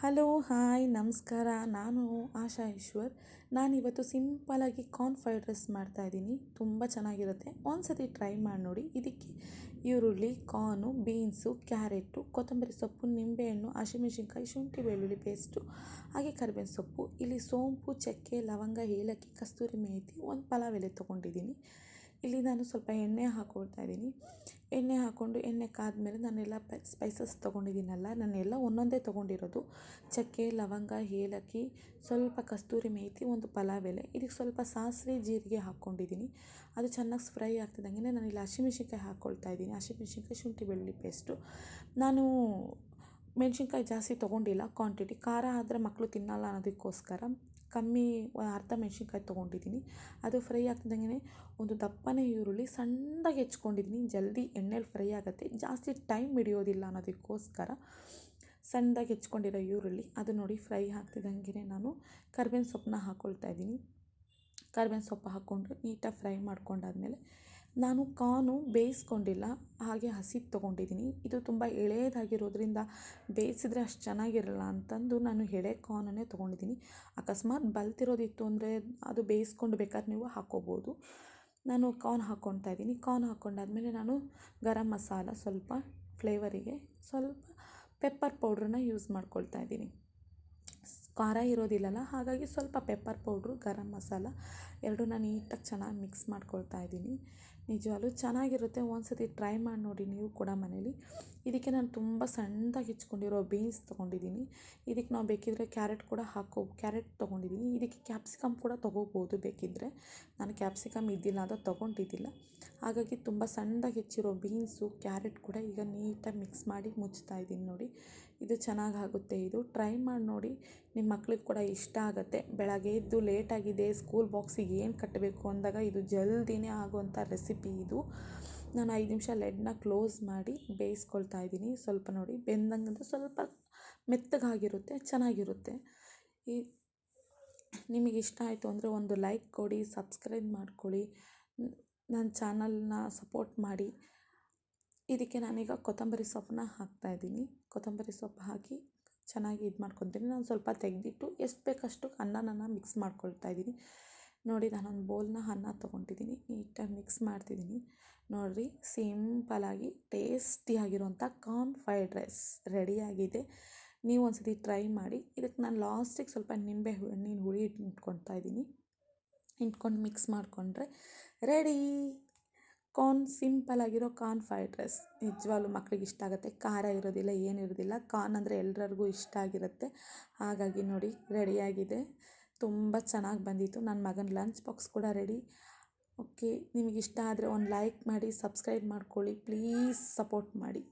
Hello, hi, ನಮಸ್ಕಾರ. ನಾನು ಆಶಾ ಈಶ್ವರ್. ನಾನಿವತ್ತು ಸಿಂಪಲಾಗಿ ಕಾರ್ನ್ ಫ್ರೈಡ್ ರೈಸ್ ಮಾಡ್ತಾಯಿದ್ದೀನಿ ತುಂಬ ಚೆನ್ನಾಗಿರುತ್ತೆ. ಒಂದ್ಸತಿ ಟ್ರೈ ಮಾಡಿ ನೋಡಿ. ಇದಕ್ಕೆ ಈರುಳ್ಳಿ, ಕಾರ್ನು, ಬೀನ್ಸು, ಕ್ಯಾರೆಟು, ಕೊತ್ತಂಬರಿ ಸೊಪ್ಪು, ನಿಂಬೆಹಣ್ಣು, ಹಸಿಮೆಣಸಿನ್ಕಾಯಿ, ಶುಂಠಿ ಬೆಳ್ಳುಳ್ಳಿ ಪೇಸ್ಟು, ಹಾಗೆ ಕರಿಬೇವಿನ ಸೊಪ್ಪು, ಇಲ್ಲಿ ಸೋಂಪು, ಚಕ್ಕೆ, ಲವಂಗ, ಏಲಕ್ಕಿ, ಕಸ್ತೂರಿ ಮೇಥಿ, ಒಂದು ಪಲಾವ್ ಎಲೆ ತೊಗೊಂಡಿದ್ದೀನಿ. ಇಲ್ಲಿ ನಾನು ಸ್ವಲ್ಪ ಎಣ್ಣೆ ಹಾಕ್ಕೊಳ್ತಾ ಇದ್ದೀನಿ. ಎಣ್ಣೆ ಹಾಕ್ಕೊಂಡು ಎಣ್ಣೆ ಕಾದ್ಮೇಲೆ ನಾನೆಲ್ಲ ಸ್ಪೈಸಸ್ ತೊಗೊಂಡಿದ್ದೀನಲ್ಲ, ನಾನೆಲ್ಲ ಒಂದೊಂದೇ ತೊಗೊಂಡಿರೋದು. ಚಕ್ಕೆ, ಲವಂಗ, ಏಲಕ್ಕಿ, ಸ್ವಲ್ಪ ಕಸ್ತೂರಿ ಮೇಥಿ ಒಂದು ಪಲಾವ್ ಎಲೆ. ಇದಕ್ಕೆ ಸ್ವಲ್ಪ ಸಾಸಿವೆ, ಜೀರಿಗೆ ಹಾಕ್ಕೊಂಡಿದ್ದೀನಿ. ಅದು ಚೆನ್ನಾಗಿ ಫ್ರೈ ಆಗ್ತಿದ್ದಂಗೆ ನಾನು ಇಲ್ಲಿ ಹಸಿಮೆಣ್ಸಿನ್ಕಾಯಿ ಹಾಕ್ಕೊಳ್ತಾ ಇದ್ದೀನಿ. ಹಸಿಮೆಣ್ಸಿನ್ಕಾಯಿ ಶುಂಠಿ ಬೆಳ್ಳುಳ್ಳಿ ಪೇಸ್ಟು ನಾನು ಮೆಣ್ಸಿನ್ಕಾಯಿ ಜಾಸ್ತಿ ತೊಗೊಂಡಿಲ್ಲ ಕ್ವಾಂಟಿಟಿ ಖಾರ ಆದರೆ ಮಕ್ಕಳು ತಿನ್ನಲ್ಲ ಅನ್ನೋದಕ್ಕೋಸ್ಕರ ಕಮ್ಮಿ, ಅರ್ಧ ಮೆಣ್ಸಿನ್ಕಾಯಿ ತೊಗೊಂಡಿದ್ದೀನಿ. ಅದು ಫ್ರೈ ಆಗ್ತಿದ್ದಂಗೆ ಒಂದು ದಪ್ಪನೇ ಈರುಳ್ಳಿ ಸಣ್ಣದಾಗಿ ಹೆಚ್ಕೊಂಡಿದ್ದೀನಿ. ಜಲ್ದಿ ಎಣ್ಣೆಲಿ ಫ್ರೈ ಆಗುತ್ತೆ. ಜಾಸ್ತಿ ಟೈಮ್ ಹಿಡಿಯೋದಿಲ್ಲ ಅನ್ನೋದಕ್ಕೋಸ್ಕರ ಸಣ್ಣದಾಗಿ ಹೆಚ್ಕೊಂಡಿರೋ ಈರುಳ್ಳಿ. ಅದು ನೋಡಿ ಫ್ರೈ ಆಗ್ತಿದ್ದಂಗೆ ನಾನು ಕರ್ಬೇವಿನ ಸೊಪ್ಪನ್ನ ಹಾಕ್ಕೊಳ್ತಾ ಇದ್ದೀನಿ. ಕರ್ಬೇವಿನ ಸೊಪ್ಪು ಹಾಕ್ಕೊಂಡು ನೀಟಾಗಿ ಫ್ರೈ ಮಾಡ್ಕೊಂಡಾದ್ಮೇಲೆ ನಾನು ಕಾನು ಬೇಯಿಸ್ಕೊಂಡಿಲ್ಲ, ಹಾಗೆ ಹಸಿ ತೊಗೊಂಡಿದ್ದೀನಿ. ಇದು ತುಂಬ ಎಳೆಯದಾಗಿರೋದ್ರಿಂದ ಬೇಯಿಸಿದ್ರೆ ಅಷ್ಟು ಚೆನ್ನಾಗಿರಲ್ಲ ಅಂತಂದು ನಾನು ಎಳೆ ಕಾನನ್ನೇ ತೊಗೊಂಡಿದ್ದೀನಿ. ಅಕಸ್ಮಾತ್ ಬಲ್ತಿರೋದಿತ್ತು ಅಂದರೆ ಅದು ಬೇಯಿಸ್ಕೊಂಡು ಬೇಕಾದ್ರೆ ನೀವು ಹಾಕ್ಕೋಬೋದು ನಾನು ಕಾರ್ನ್ ಹಾಕ್ಕೊಳ್ತಾ ಇದ್ದೀನಿ. ಕಾರ್ನ್ ಹಾಕ್ಕೊಂಡಾದ್ಮೇಲೆ ನಾನು ಗರಂ ಮಸಾಲ ಸ್ವಲ್ಪ, ಫ್ಲೇವರಿಗೆ ಸ್ವಲ್ಪ ಪೆಪ್ಪರ್ ಪೌಡ್ರನ್ನ ಯೂಸ್ ಮಾಡ್ಕೊಳ್ತಾ ಇದ್ದೀನಿ. ಖಾರ ಇರೋದಿಲ್ಲಲ್ಲ, ಹಾಗಾಗಿ ಸ್ವಲ್ಪ ಪೆಪ್ಪರ್ ಪೌಡ್ರು ಗರಂ ಮಸಾಲ ಎರಡನ್ನ ನೀಟಾಗಿ ಚೆನ್ನಾಗಿ ಮಿಕ್ಸ್ ಮಾಡ್ಕೊಳ್ತಾ ಇದ್ದೀನಿ. ನಿಜವಾಗ್ಲೂ ಚೆನ್ನಾಗಿರುತ್ತೆ, ಒಂದ್ಸತಿ ಟ್ರೈ ಮಾಡಿ ನೋಡಿ ನೀವು ಕೂಡ ಮನೇಲಿ. ಇದಕ್ಕೆ ನಾನು ತುಂಬ ಸಣ್ಣದಾಗಿ ಹೆಚ್ಕೊಂಡಿರೋ ಬೀನ್ಸ್ ತೊಗೊಂಡಿದ್ದೀನಿ. ಇದಕ್ಕೆ ನಾವು ಬೇಕಿದ್ದರೆ ಕ್ಯಾರೆಟ್ ಕೂಡ ಹಾಕೋ ಕ್ಯಾರೆಟ್ ತೊಗೊಂಡಿದ್ದೀನಿ. ಇದಕ್ಕೆ ಕ್ಯಾಪ್ಸಿಕಮ್ ಕೂಡ ತೊಗೋಬೋದು ಬೇಕಿದ್ದರೆ ನಾನು ಕ್ಯಾಪ್ಸಿಕಮ್ ಇದ್ದಿಲ್ಲ ಅದು ತೊಗೊಂಡಿದ್ದಿಲ್ಲ. ಹಾಗಾಗಿ ತುಂಬ ಸಣ್ಣದಾಗಿ ಹೆಚ್ಚಿರೋ ಬೀನ್ಸು ಕ್ಯಾರೆಟ್ ಕೂಡ ಈಗ ನೀಟಾಗಿ ಮಿಕ್ಸ್ ಮಾಡಿ ಮುಚ್ತಾ ಇದ್ದೀನಿ ನೋಡಿ. ಇದು ಚೆನ್ನಾಗಿ ಆಗುತ್ತೆ ಇದು ಟ್ರೈ ಮಾಡಿ ನೋಡಿ ನಿಮ್ಮ ಮಕ್ಳಿಗೆ ಕೂಡ ಇಷ್ಟ ಆಗುತ್ತೆ. ಬೆಳಗ್ಗೆ ಎದ್ದು ಲೇಟಾಗಿದೆ ಸ್ಕೂಲ್ ಬಾಕ್ಸಿಗೆ ಏನು ಕಟ್ಟಬೇಕು ಅಂದಾಗ ಇದು ಜಲ್ದಿನೇ ಆಗುವಂಥ ರೆಸಿಪಿ ಇದು. ನಾನು ಐದು ನಿಮಿಷ ಲೆಡ್ನ ಕ್ಲೋಸ್ ಮಾಡಿ ಬೇಯಿಸ್ಕೊಳ್ತಾ ಇದ್ದೀನಿ. ಸ್ವಲ್ಪ ನೋಡಿ, ಬೆಂದಂಗಂದ್ರೆ ಸ್ವಲ್ಪ ಮೆತ್ತಗಾಗಿರುತ್ತೆ, ಚೆನ್ನಾಗಿರುತ್ತೆ. ಈ ನಿಮಗೆ ಇಷ್ಟ ಆಯಿತು ಅಂದರೆ ಒಂದು ಲೈಕ್ ಕೊಡಿ, ಸಬ್ಸ್ಕ್ರೈಬ್ ಮಾಡ್ಕೊಳ್ಳಿ. ನನ್ನ ಚಾನಲ್ನ ಸಪೋರ್ಟ್ ಮಾಡಿ. ಇದಕ್ಕೆ ನಾನೀಗ ಕೊತ್ತಂಬರಿ ಸೊಪ್ಪನ್ನ ಹಾಕ್ತಾ ಇದ್ದೀನಿ. ಕೊತ್ತಂಬರಿ ಸೊಪ್ಪು ಹಾಕಿ ಚೆನ್ನಾಗಿ ಇದು ಮಾಡ್ಕೊತೀನಿ. ನಾನು ಸ್ವಲ್ಪ ತೆಗೆದಿಟ್ಟು ಎಷ್ಟು ಬೇಕಷ್ಟು ಅನ್ನನ ಮಿಕ್ಸ್ ಮಾಡ್ಕೊಳ್ತಾ ಇದ್ದೀನಿ. ನೋಡಿ, ನಾನೊಂದು ಬೌಲ್ನ ಅನ್ನ ತೊಗೊಂಡಿದ್ದೀನಿ. ನೀಟಾಗಿ ಮಿಕ್ಸ್ ಮಾಡ್ತಿದ್ದೀನಿ. ನೋಡಿರಿ ಸಿಂಪಲಾಗಿ ಟೇಸ್ಟಿಯಾಗಿರುವಂಥ ಕಾರ್ನ್ ಫ್ರೈಡ್ ರೈಸ್ ರೆಡಿಯಾಗಿದೆ ನೀವು ಒಂದ್ಸತಿ ಟ್ರೈ ಮಾಡಿ. ಇದಕ್ಕೆ ನಾನು ಲಾಸ್ಟಿಗೆ ಸ್ವಲ್ಪ ನಿಂಬೆ ಹಣ್ಣಿನ ಹುಳಿ ಇಟ್ಕೊಳ್ತಾ ಇದ್ದೀನಿ. ಇಟ್ಕೊಂಡು ಮಿಕ್ಸ್ ಮಾಡಿಕೊಂಡ್ರೆ ರೆಡಿ ಕಾರ್ನ್ ಸಿಂಪಲ್ ಆಗಿರೋ ಕಾರ್ನ್ ಫ್ರೈಡ್ ರೈಸ್ ನಿಜವಾಗ್ಲೂ ಮಕ್ಳಿಗೆ ಇಷ್ಟ ಆಗುತ್ತೆ. ಖಾರ ಇರೋದಿಲ್ಲ ಏನಿರೋದಿಲ್ಲ ಕಾರ್ನ್ ಅಂದರೆ ಎಲ್ರಿಗೂ ಇಷ್ಟ ಆಗಿರುತ್ತೆ. ಹಾಗಾಗಿ ನೋಡಿ ರೆಡಿಯಾಗಿದೆ ತುಂಬ ಚೆನ್ನಾಗಿ ಬಂದಿತ್ತು. ನನ್ನ ಮಗನ ಲಂಚ್ ಬಾಕ್ಸ್ ಕೂಡ ರೆಡಿ ಓಕೆ ನಿಮಗಿಷ್ಟ ಆದರೆ ಒಂದು ಲೈಕ್ ಮಾಡಿ ಸಬ್ಸ್ಕ್ರೈಬ್ ಮಾಡ್ಕೊಳ್ಳಿ. ಪ್ಲೀಸ್ ಸಪೋರ್ಟ್ ಮಾಡಿ.